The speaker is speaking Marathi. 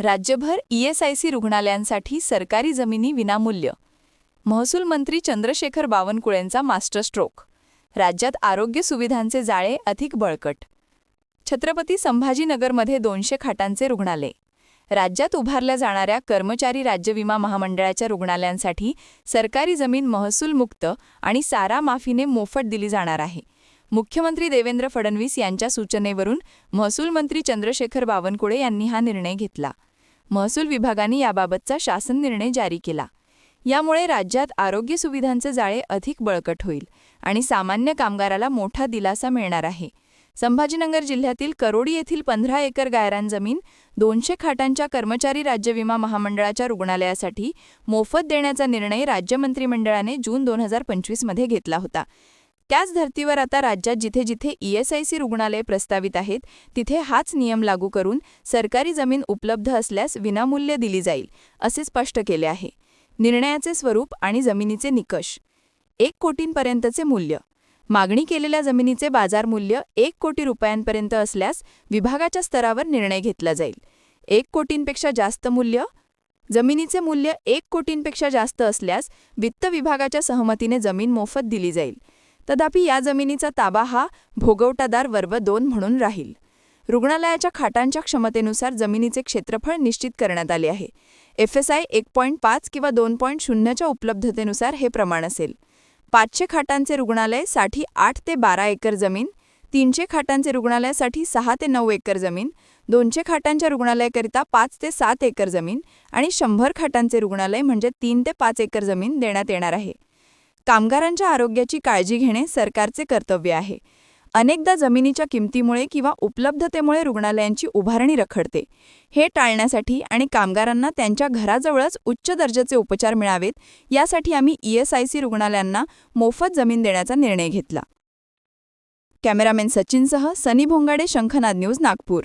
राज्यभर ईएसआयसी रुग्णालयांसाठी सरकारी जमिनी विनामूल्य. महसूल मंत्री चंद्रशेखर बावनकुळेंचा मास्टर स्ट्रोक. राज्यात आरोग्य सुविधांचे जाळे अधिक बळकट. छत्रपती संभाजीनगरमध्ये दोनशे खाटांचे रुग्णालय. राज्यात उभारल्या जाणाऱ्या कर्मचारी राज्य विमा महामंडळाच्या रुग्णालयांसाठी सरकारी जमीन महसूलमुक्त आणि सारा माफीने मोफत दिली जाणार आहे. मुख्यमंत्री देवेंद्र फडणवीस यांच्या सूचनेवरून महसूल मंत्री चंद्रशेखर बावनकुळे यांनी हा निर्णय घेतला. महसूल विभागाने याबाबतचा शासन निर्णय जारी केला. यामुळे राज्यात आरोग्य सुविधांचे जाळे अधिक बळकट होईल आणि सामान्य कामगाराला मोठा दिलासा मिळणार आहे. संभाजीनगर जिल्ह्यातील करोडी येथील पंधरा एकर गायरान जमीन दोनशे खाटांच्या कर्मचारी राज्य विमा महामंडळाच्या रुग्णालयासाठी मोफत देण्याचा निर्णय राज्य मंत्रिमंडळाने जून दोन हजार पंचवीसमध्ये घेतला होता. त्याच धर्तीवर आता राज्यात जिथे जिथे ईएसआयसी रुग्णालये प्रस्तावित आहेत तिथे हाच नियम लागू करून सरकारी जमीन उपलब्ध असल्यास विनामूल्य दिली जाईल असे स्पष्ट केले आहे. निर्णयाचे स्वरूप आणि जमिनीचे निकष. एक कोटींपर्यंतचे मूल्य. मागणी केलेल्या जमिनीचे बाजार मूल्य एक कोटी रुपयांपर्यंत असल्यास विभागाच्या स्तरावर निर्णय घेतला जाईल. एक कोटींपेक्षा जास्त मूल्य. जमिनीचे मूल्य एक कोटींपेक्षा जास्त असल्यास वित्त विभागाच्या सहमतीने जमीन मोफत दिली जाईल. तथापि या जमिनीचा ताबा हा भोगवटादार वर्ग दोन म्हणून राहील. रुग्णालयाच्या खाटांच्या क्षमतेनुसार जमिनीचे क्षेत्रफळ निश्चित करण्यात आले आहे. एफएसआय एक पॉईंट पाच किंवा दोन पॉईंट शून्यच्या उपलब्धतेनुसार हे प्रमाण असेल. पाचशे खाटांचे रुग्णालयसाठी आठ ते बारा एकर जमीन तीनशे खाटांचे रुग्णालयासाठी सहा ते नऊ एकर जमीन दोनशे खाटांच्या रुग्णालयाकरिता पाच ते सात एकर जमीन आणि शंभर खाटांचे रुग्णालय म्हणजे तीन ते पाच एकर जमीन देण्यात येणार आहे. कामगारांच्या आरोग्याची काळजी घेणे सरकारचे कर्तव्य आहे. अनेकदा जमिनीच्या किमतीमुळे किंवा उपलब्धतेमुळे रुग्णालयांची उभारणी रखडते. हे टाळण्यासाठी आणि कामगारांना त्यांच्या घराजवळच उच्च दर्जाचे उपचार मिळावेत यासाठी आम्ही ईएसआयसी रुग्णालयांना मोफत जमीन देण्याचा निर्णय घेतला. कॅमेरामॅन सचिनसह सनी भोंगाडे शंखनाद न्यूज नागपूर.